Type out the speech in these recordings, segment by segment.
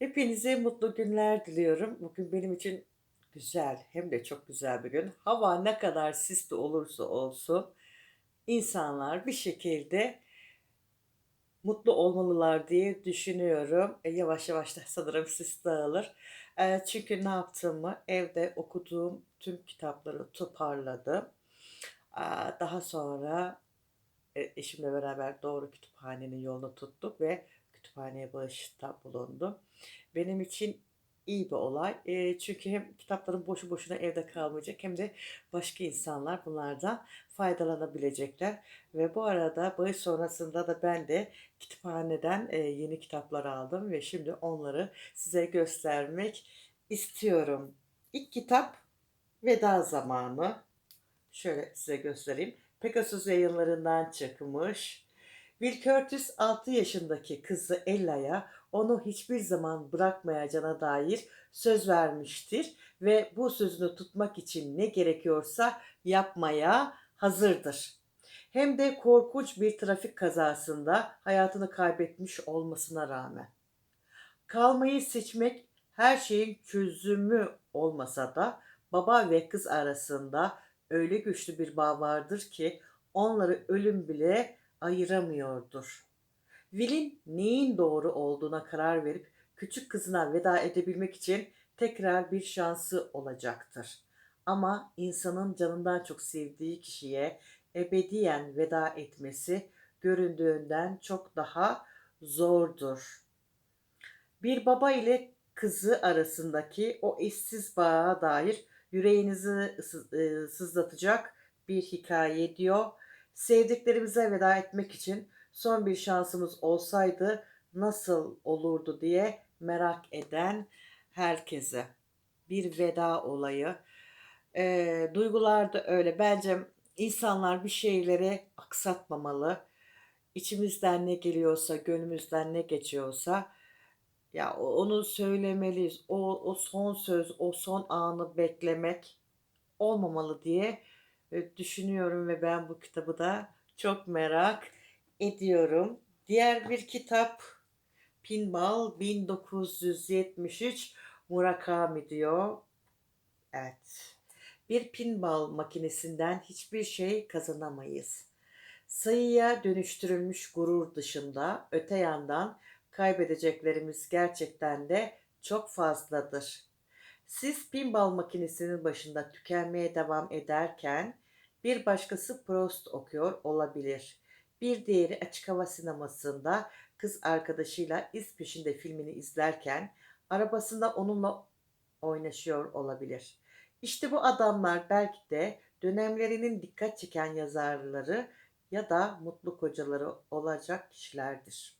Hepinize mutlu günler diliyorum. Bugün benim için güzel, hem de çok güzel bir gün. Hava ne kadar sisli olursa olsun insanlar bir şekilde mutlu olmalılar diye düşünüyorum. E, yavaş yavaş da sanırım sis dağılır. E, çünkü ne yaptığımı evde okuduğum tüm kitapları toparladım. Aa, Daha sonra e, eşimle beraber doğru kütüphanenin yolunu tuttuk ve kütüphaneye bağışta bulundum. Benim için iyi bir olay. Eee, çünkü hem kitaplarım boşu boşuna evde kalmayacak hem de başka insanlar bunlardan faydalanabilecekler. Ve bu arada bağış sonrasında da ben de kütüphaneden eee, yeni kitaplar aldım ve şimdi onları size göstermek istiyorum. İlk kitap Veda Zamanı. Şöyle size göstereyim. Pegasus yayınlarından çıkmış. Will Curtis 6 yaşındaki kızı Ella'ya onu hiçbir zaman bırakmayacağına dair söz vermiştir ve bu sözünü tutmak için ne gerekiyorsa yapmaya hazırdır. Hem de korkunç bir trafik kazasında hayatını kaybetmiş olmasına rağmen. Kalmayı seçmek her şeyin çözümü olmasa da baba ve kız arasında öyle güçlü bir bağ vardır ki onları ölüm bile ayıramıyordur. Will'in neyin doğru olduğuna karar verip küçük kızına veda edebilmek için tekrar bir şansı olacaktır. Ama insanın canından çok sevdiği kişiye ebediyen veda etmesi göründüğünden çok daha zordur. Bir baba ile kızı arasındaki o eşsiz bağa dair yüreğinizi e, sızlatacak bir hikaye diyor. Sevdiklerimize veda etmek için son bir şansımız olsaydı nasıl olurdu diye merak eden herkese. Bir veda olayı. Ee, duygular da öyle. Bence insanlar bir şeyleri aksatmamalı. İçimizden ne geliyorsa, gönlümüzden ne geçiyorsa ya onu söylemeliyiz. O, o son söz, o son anı beklemek olmamalı diye e, düşünüyorum ve ben bu kitabı da çok merak ediyorum. Diğer bir kitap Pinball 1973 Murakami diyor. Evet. Bir pinball makinesinden hiçbir şey kazanamayız. Sayıya dönüştürülmüş gurur dışında öte yandan kaybedeceklerimiz gerçekten de çok fazladır. Siz pinball makinesinin başında tükenmeye devam ederken bir başkası Proust okuyor olabilir. Bir diğeri açık hava sinemasında kız arkadaşıyla iz peşinde filmini izlerken arabasında onunla oynaşıyor olabilir. İşte bu adamlar belki de dönemlerinin dikkat çeken yazarları ya da mutlu kocaları olacak kişilerdir.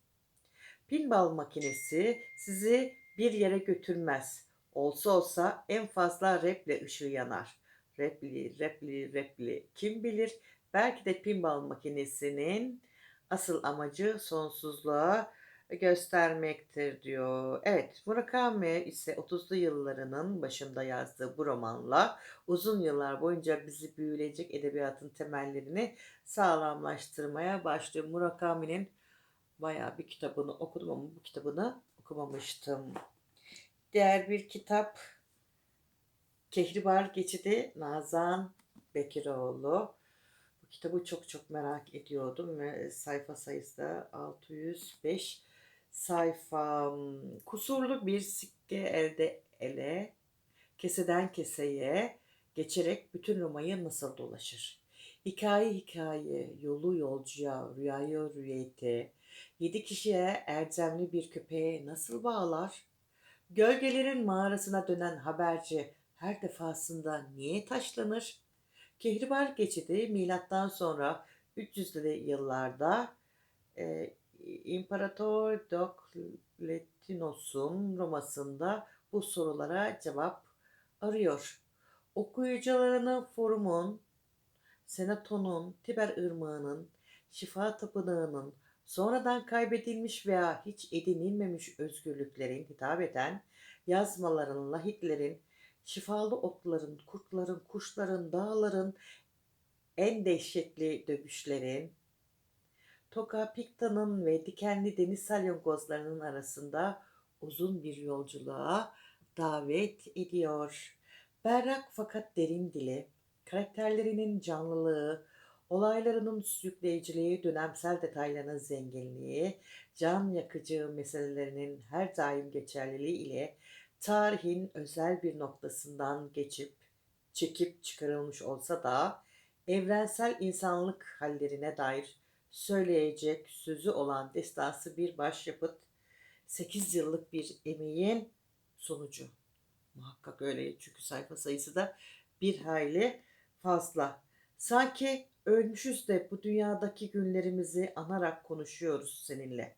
Pinball makinesi sizi bir yere götürmez. Olsa olsa en fazla reple ışığı yanar. Repli, repli, repli. Kim bilir? Belki de pinball makinesinin asıl amacı sonsuzluğa göstermektir diyor. Evet, Murakami ise 30'lu yıllarının başında yazdığı bu romanla uzun yıllar boyunca bizi büyüleyecek edebiyatın temellerini sağlamlaştırmaya başlıyor. Murakami'nin bayağı bir kitabını okudum ama bu kitabını okumamıştım. Diğer bir kitap Kehribar Geçidi Nazan Bekiroğlu. Kitabı çok çok merak ediyordum ve sayfa sayısı da 605 sayfa. Kusurlu bir sikke elde ele, keseden keseye geçerek bütün Roma'yı nasıl dolaşır? Hikaye hikaye, yolu yolcuya, rüyayı rüyete, yedi kişiye erdemli bir köpeğe nasıl bağlar? Gölgelerin mağarasına dönen haberci her defasında niye taşlanır? Kehribar geçidi milattan sonra 300'lü yıllarda e, İmparator Diokletinus'un Roma'sında bu sorulara cevap arıyor. Okuyucularını forumun, senatonun, Tiber Irmağı'nın, şifa tapınağının, sonradan kaybedilmiş veya hiç edinilmemiş özgürlüklerin hitap eden yazmaların, lahitlerin, şifalı otların, kurtların, kuşların, dağların, en dehşetli dövüşlerin, Toka Pikta'nın ve dikenli deniz salyangozlarının arasında uzun bir yolculuğa davet ediyor. Berrak fakat derin dili, karakterlerinin canlılığı, olaylarının sürükleyiciliği, dönemsel detaylarının zenginliği, can yakıcı meselelerinin her daim geçerliliği ile tarihin özel bir noktasından geçip çekip çıkarılmış olsa da evrensel insanlık hallerine dair söyleyecek sözü olan destansı bir başyapıt 8 yıllık bir emeğin sonucu. Muhakkak öyle çünkü sayfa sayısı da bir hayli fazla. Sanki ölmüşüz de bu dünyadaki günlerimizi anarak konuşuyoruz seninle.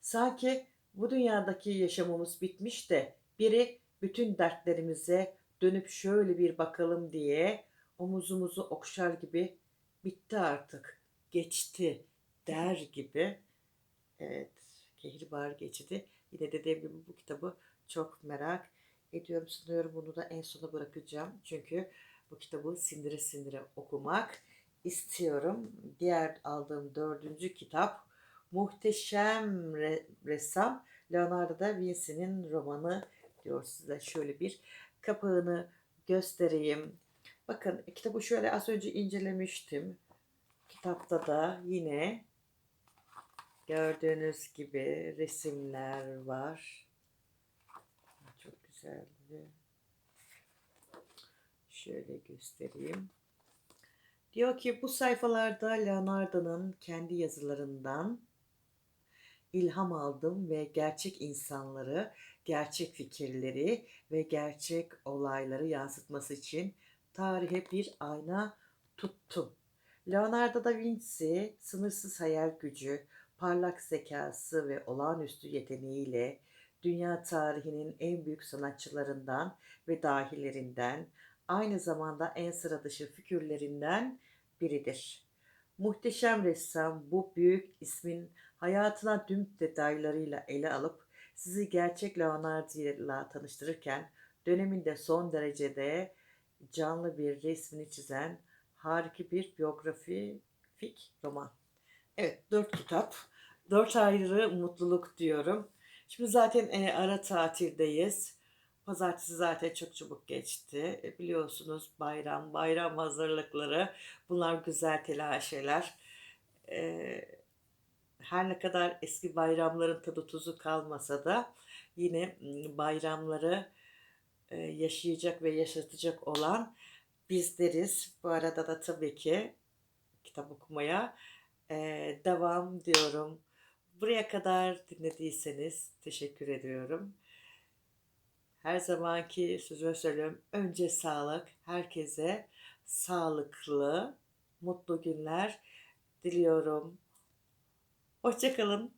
Sanki bu dünyadaki yaşamımız bitmiş de biri bütün dertlerimize dönüp şöyle bir bakalım diye omuzumuzu okşar gibi bitti artık, geçti der gibi. Evet, Kehribar geçidi. Yine dediğim bu kitabı çok merak ediyorum. Sanıyorum bunu da en sona bırakacağım. Çünkü bu kitabı sindire sindire okumak istiyorum. Diğer aldığım dördüncü kitap Muhteşem Re- Ressam Leonardo da Vinci'nin romanı diyor size şöyle bir kapağını göstereyim. Bakın kitabı şöyle az önce incelemiştim. Kitapta da yine gördüğünüz gibi resimler var. Çok güzel. Şöyle göstereyim. Diyor ki bu sayfalarda Leonardo'nun kendi yazılarından ilham aldım ve gerçek insanları, gerçek fikirleri ve gerçek olayları yansıtması için tarihe bir ayna tuttum. Leonardo da Vinci sınırsız hayal gücü, parlak zekası ve olağanüstü yeteneğiyle dünya tarihinin en büyük sanatçılarından ve dahilerinden, aynı zamanda en sıra dışı figürlerinden biridir. Muhteşem ressam bu büyük ismin hayatına tüm detaylarıyla ele alıp sizi gerçek Leonardo ile tanıştırırken döneminde son derecede canlı bir resmini çizen harika bir biyografik roman. Evet dört kitap, dört ayrı mutluluk diyorum. Şimdi zaten e, ara tatildeyiz. Pazartesi zaten çok çabuk geçti. E, biliyorsunuz bayram, bayram hazırlıkları. Bunlar güzel telaşeler. E, her ne kadar eski bayramların tadı tuzu kalmasa da yine bayramları yaşayacak ve yaşatacak olan bizleriz. Bu arada da tabii ki kitap okumaya devam diyorum. Buraya kadar dinlediyseniz teşekkür ediyorum. Her zamanki sözüme söylüyorum. Önce sağlık. Herkese sağlıklı, mutlu günler diliyorum. Hoşçakalın.